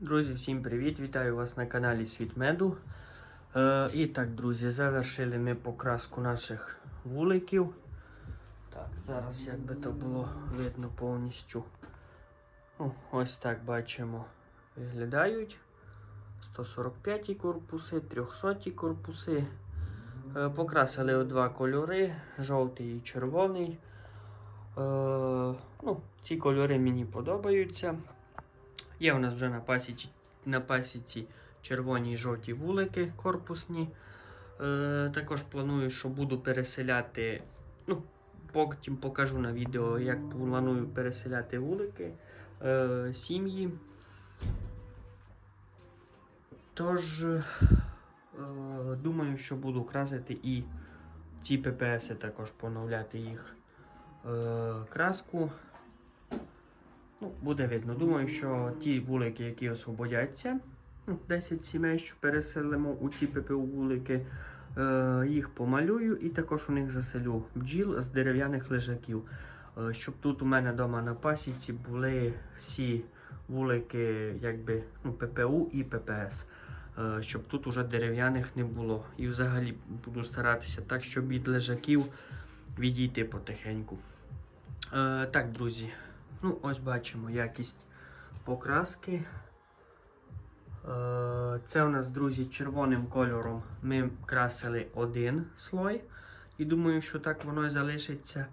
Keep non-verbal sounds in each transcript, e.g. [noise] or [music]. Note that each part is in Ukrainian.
Друзі, всім привіт! Вітаю вас на каналі Світ Меду. Е, і так, друзі, завершили ми покраску наших вуликів. Так, зараз як би то було видно повністю. Ну, ось так бачимо, виглядають. 145 корпуси, 300 корпуси. Е, покрасили у два кольори: жовтий і червоний. Е, ну, ці кольори мені подобаються. Є у нас вже на пасіці, на пасіці червоні і жовті вулики корпусні. Е, також планую, що буду переселяти. Ну, потім покажу на відео, як планую переселяти вулики, е, сім'ї. Тож, е, думаю, що буду красити і ці ППСи також поновляти їх е, краску. Ну, буде видно. Думаю, що ті вулики, які освободяться, ну, 10 сімей, що переселимо у ці ППУ вулики, е, їх помалюю і також у них заселю бджіл з дерев'яних лежаків. Е, щоб тут у мене вдома на пасіці були всі вулики, якби ну, ППУ і ППС. Е, щоб тут уже дерев'яних не було. І взагалі буду старатися так, щоб від лежаків відійти потихеньку. Так, друзі. Ну, ось бачимо якість покраски. Е, Це у нас, друзі, червоним кольором ми красили один слой. І думаю, що так воно і залишиться.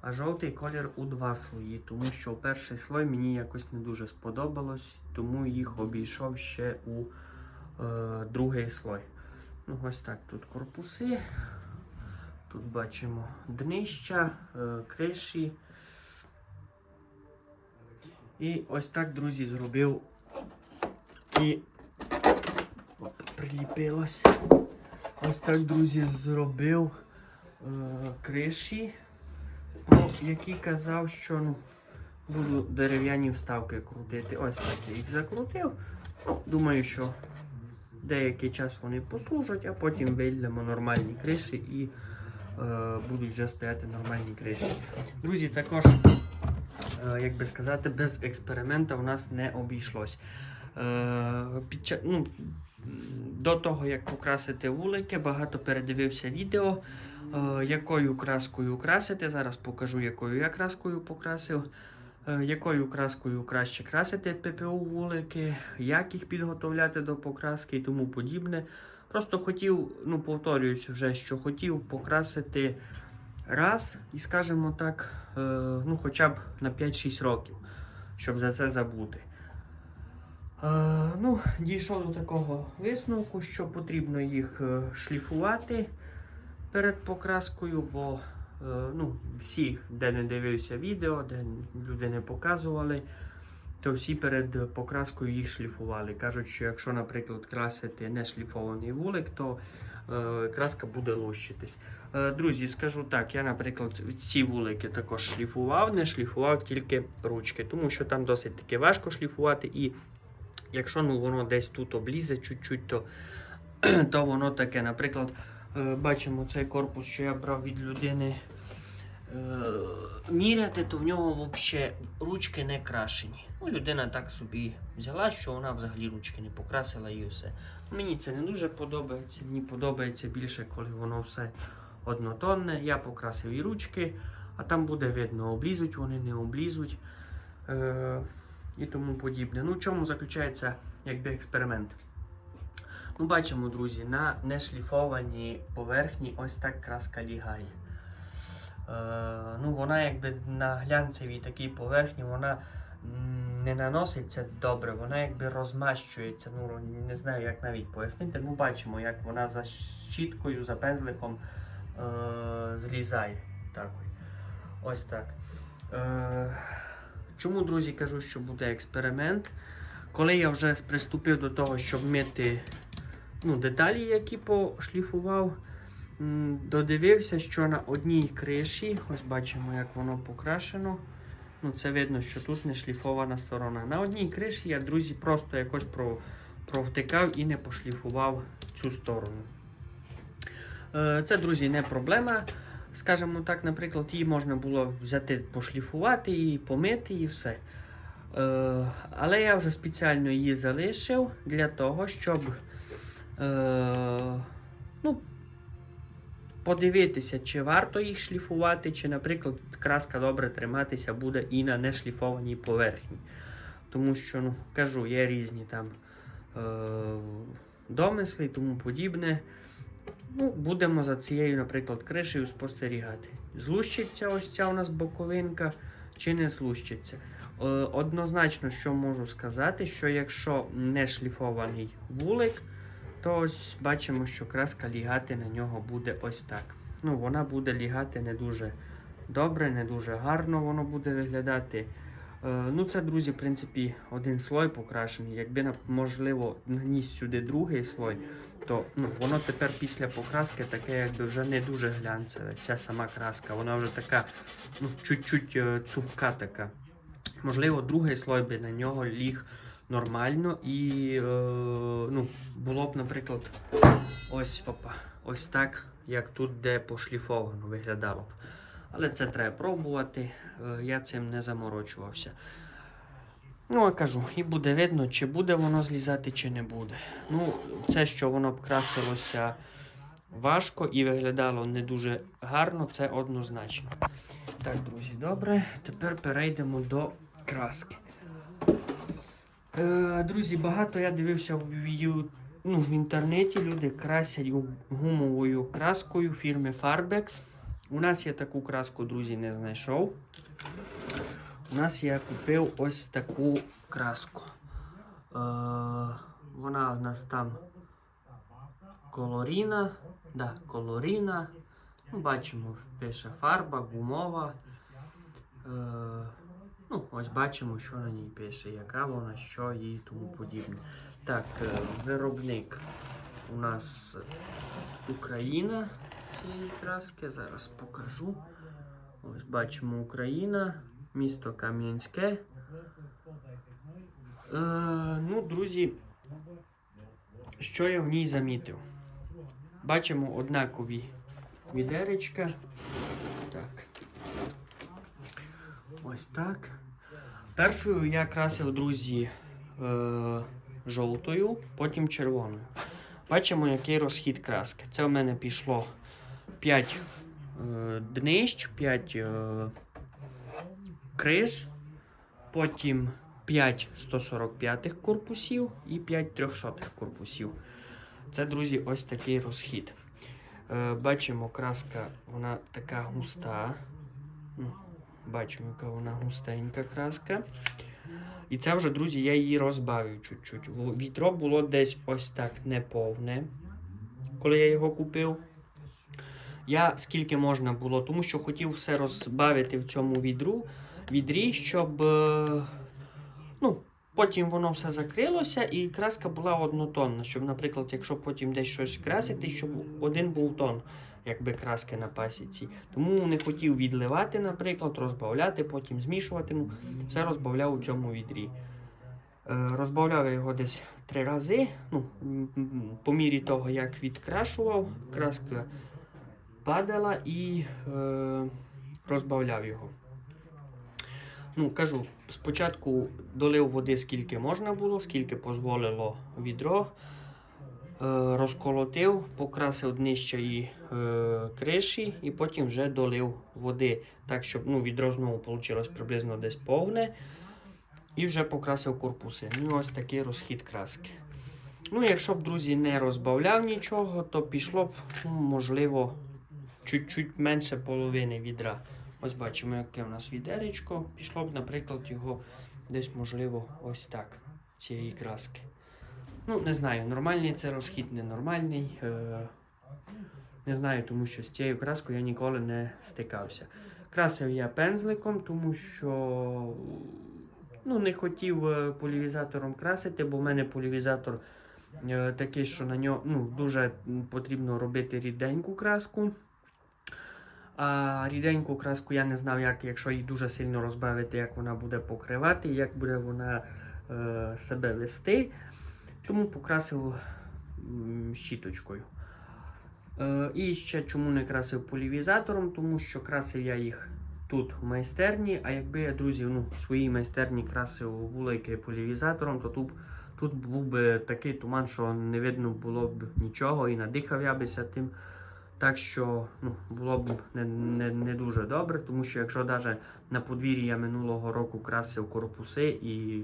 А жовтий колір у два слої, тому що перший слой мені якось не дуже сподобалось, тому їх обійшов ще у е, другий слой. Ну, Ось так тут корпуси. Тут бачимо днища, е, криші. І ось так, друзі, зробив і Оп, приліпилось. Ось так, друзі, зробив е, криші, про які казав, що ну, буду дерев'яні вставки крутити. Ось так я їх закрутив. Ну, Думаю, що деякий час вони послужать, а потім вийдемо нормальні криші і е, будуть вже стояти нормальні криші. Друзі, також як би сказати, без експеримента у нас не обійшлось. Е, під, ну, до того, як покрасити вулики, багато передивився відео, е, якою краскою красити. Зараз покажу, якою я краскою покрасив. Е, якою краскою краще красити ППУ вулики, як їх підготовляти до покраски і тому подібне. Просто хотів, ну повторююсь вже, що хотів покрасити раз і, скажімо так, е, ну хоча б на 5-6 років, щоб за це забути. Е, ну, дійшов до такого висновку, що потрібно їх е, шліфувати перед покраскою, бо ну, всі, де не дивився відео, де люди не показували, то всі перед покраскою їх шліфували. Кажуть, що якщо, наприклад, красити не шліфований вулик, то краска буде лущитись. Е, друзі, скажу так, я, наприклад, ці вулики також шліфував, не шліфував тільки ручки, тому що там досить таки важко шліфувати. і Якщо ну, воно десь тут облізе чуть-чуть, то, [clears throat] то воно таке. Наприклад, е, бачимо цей корпус, що я брав від людини е, міряти, то в нього взагалі ручки не крашені. Ну, людина так собі взяла, що вона взагалі ручки не покрасила і все. Мені це не дуже подобається. Мені подобається більше, коли воно все однотонне. Я покрасив і ручки, а там буде видно, облізуть вони, не облізуть. Е, і тому подібне. Ну, в чому заключається якби експеримент? Ну, бачимо, друзі, на нешліфованій поверхні ось так краска лягає. Е, ну, вона якби на глянцевій такій поверхні вона не наноситься добре, вона якби розмащується. Ну, не знаю, як навіть пояснити. Ну, бачимо, як вона за щіткою, за пензликом е, злізає. Так. Ось так. Е, Чому, друзі, кажу, що буде експеримент? Коли я вже приступив до того, щоб мити ну, деталі, які пошліфував, додивився, що на одній криші, ось бачимо, як воно покрашено. Ну, Це видно, що тут не шліфована сторона. На одній криші я, друзі, просто якось про, провтикав і не пошліфував цю сторону. Е, Це, друзі, не проблема. Скажімо так, наприклад, її можна було взяти, пошліфувати і помити, і все. Е, але я вже спеціально її залишив для того, щоб е, ну, подивитися, чи варто їх шліфувати, чи, наприклад, краска добре триматися буде і на нешліфованій поверхні. Тому що, ну, кажу, є різні там е, домисли і тому подібне. Ну, будемо за цією, наприклад, кришею спостерігати. Злущиться ось ця у нас боковинка чи не злущиться. Е, однозначно, що можу сказати, що якщо не шліфований вулик, то ось бачимо, що краска лігати на нього буде ось так. Ну, вона буде лігати не дуже добре, не дуже гарно воно буде виглядати. Е, ну, це, друзі, в принципі, один слой покрашений. Якби, можливо, наніс сюди другий слой, то ну, воно тепер після покраски таке, вже не дуже глянцеве. Ця сама краска, вона вже така, ну, чуть-чуть е, цупка така. Можливо, другий слой би на нього ліг нормально і е, ну, було б, наприклад, ось опа, ось так, як тут, де пошліфовано виглядало б. Але це треба пробувати, е, я цим не заморочувався. Ну, а кажу, і буде видно, чи буде воно злізати, чи не буде. Ну, це, що воно б красилося важко і виглядало не дуже гарно, це однозначно. Так, друзі, добре. Тепер перейдемо до краски. Е, друзі, багато я дивився в, ну, в інтернеті. Люди красять гумовою краскою фірми Farbex. У нас я таку краску, друзі, не знайшов. У нас я купив ось таку краску. Е, вона у нас там колоріна. Да, колоріна. Ну, бачимо, пише фарба, гумова. Е, ну, ось бачимо, що на ній пише, яка вона, що і тому подібне. Так, е, виробник у нас Україна цієї краски. Зараз покажу. Ось бачимо Україна, місто Кам'янське. Е, ну, друзі, що я в ній замітив? Бачимо однакові відеречка. Так. Ось так. Першою я красив, друзі, е, жовтою, потім червоною. Бачимо, який розхід краски. Це у мене пішло 5 е, днищ, 5 е, криш, потім 5 145 корпусів і 5 300 корпусів. Це, друзі, ось такий розхід. Е, бачимо, краска, вона така густа. Бачимо, яка вона густенька краска. І це вже, друзі, я її розбавив чуть-чуть. Відро було десь ось так неповне, коли я його купив. Я скільки можна було, тому що хотів все розбавити в цьому відру, відрі, щоб е, ну, потім воно все закрилося і краска була однотонна. Щоб, наприклад, якщо потім десь щось красити, щоб один був тон якби краски на пасіці. Тому не хотів відливати, наприклад, розбавляти, потім змішувати. Ну, все розбавляв у цьому відрі. Е, Розбавляв я його десь три рази. Ну, по мірі того, як відкрашував, краска падала і е, розбавляв його. Ну, кажу, спочатку долив води скільки можна було, скільки дозволило відро. Е, розколотив, покрасив днище і е, криші, і потім вже долив води, так щоб ну, відро знову вийшло приблизно десь повне. І вже покрасив корпуси. Ну, ось такий розхід краски. Ну, якщо б, друзі, не розбавляв нічого, то пішло б, ну, можливо, чуть-чуть менше половини відра. Ось бачимо, яке в нас відеречко. Пішло б, наприклад, його десь, можливо, ось так, цієї краски. Ну, не знаю, нормальний це розхід, ненормальний. Е, не знаю, тому що з цією краскою я ніколи не стикався. Красив я пензликом, тому що ну, не хотів е, полівізатором красити, бо в мене полівізатор е, такий, що на нього ну, дуже потрібно робити ріденьку краску. А ріденьку краску я не знав, як, якщо її дуже сильно розбавити, як вона буде покривати, як буде вона е, себе вести. Тому покрасив щіточкою. Е, і ще чому не красив полівізатором, тому що красив я їх тут в майстерні. А якби я, друзі, ну, в своїй майстерні красив вулики полівізатором, то тут, тут був би такий туман, що не видно було б нічого і надихав я бися тим. Так що ну, було б не, не, не дуже добре, тому що якщо навіть на подвір'ї я минулого року красив корпуси і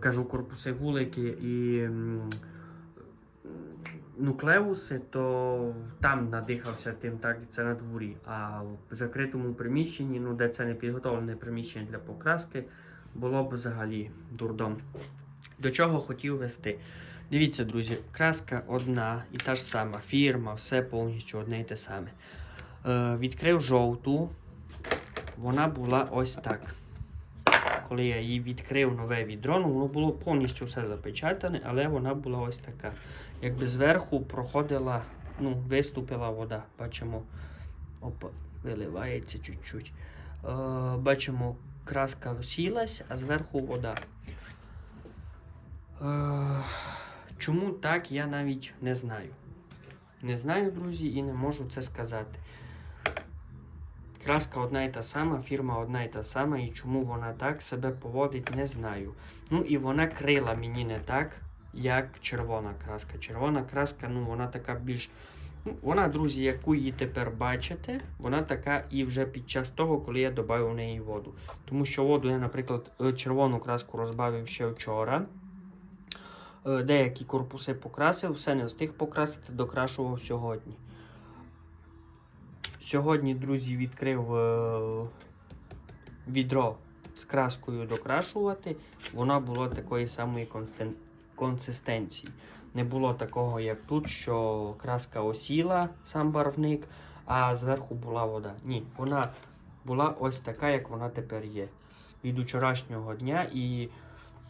кажу корпуси вулики і нуклеуси, то там надихався тим, так це на дворі. А в закритому приміщенні, ну де це не підготовлене приміщення для покраски, було б взагалі дурдом. До чого хотів вести? Дивіться, друзі, краска одна і та ж сама, фірма, все повністю одне і те саме. Е, відкрив жовту, вона була ось так. Коли я її відкрив нове відро, ну воно було повністю все запечатане, але вона була ось така. Якби зверху проходила, ну, виступила вода. Бачимо, опа, виливається чуть-чуть. Е, бачимо, краска сілась, а зверху вода. Е, чому так, я навіть не знаю. Не знаю, друзі, і не можу це сказати. Краска одна і та сама, фірма одна і та сама, і чому вона так себе поводить, не знаю. Ну і вона крила мені не так, як червона краска. Червона краска, ну вона така більш. Ну, вона, друзі, яку її тепер бачите, вона така і вже під час того, коли я додав в неї воду. Тому що воду я, наприклад, е, червону краску розбавив ще вчора. Е, Деякі корпуси покрасив, все не встиг покрасити, докрашував сьогодні. Сьогодні, друзі, відкрив е, відро з краскою докрашувати. Вона була такої самої консистенції. Не було такого, як тут, що краска осіла, сам барвник, а зверху була вода. Ні, вона була ось така, як вона тепер є. Від вчорашнього дня і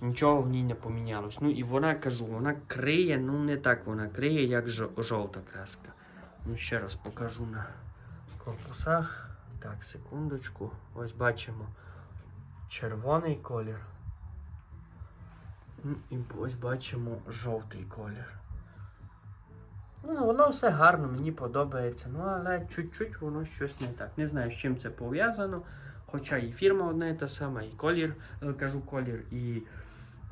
нічого в ній не помінялось. Ну і вона кажу, вона криє, ну не так вона криє, як жо- жовта краска. Ну, ще раз покажу на корпусах. Так, секундочку. Ось бачимо червоний колір. Ну, І ось бачимо жовтий колір. Ну, воно все гарно, мені подобається. Ну, але чуть-чуть воно щось не так. Не знаю, з чим це пов'язано. Хоча і фірма одна і та сама, і колір, е, кажу колір, і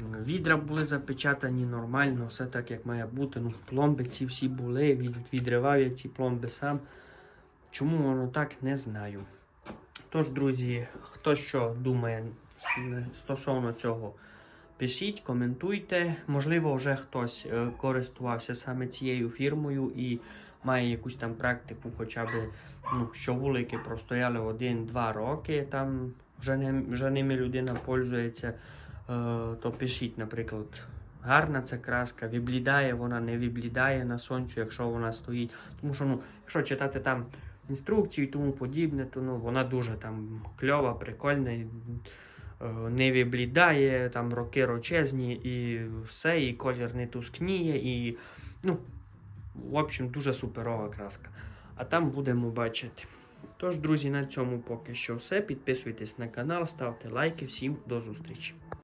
відра були запечатані нормально, все так, як має бути. Ну, пломби ці всі були, від, відривав я ці пломби сам. Чому воно так, не знаю. Тож, друзі, хто що думає стосовно цього, пишіть, коментуйте. Можливо, вже хтось е, користувався саме цією фірмою і має якусь там практику, хоча б ну, що вулики простояли один-два роки, там вже, не, вже ними людина пользується, е, то пишіть, наприклад. Гарна ця краска, виблідає вона, не виблідає на сонцю, якщо вона стоїть. Тому що, ну, якщо читати там інструкцію і тому подібне, то ну, вона дуже там кльова, прикольна, е, не виблідає, там роки рочезні і все, і колір не тускніє, і ну, в общем, дуже суперова краска. А там будемо бачити. Тож, друзі, на цьому поки що все. Підписуйтесь на канал, ставте лайки. Всім до зустрічі.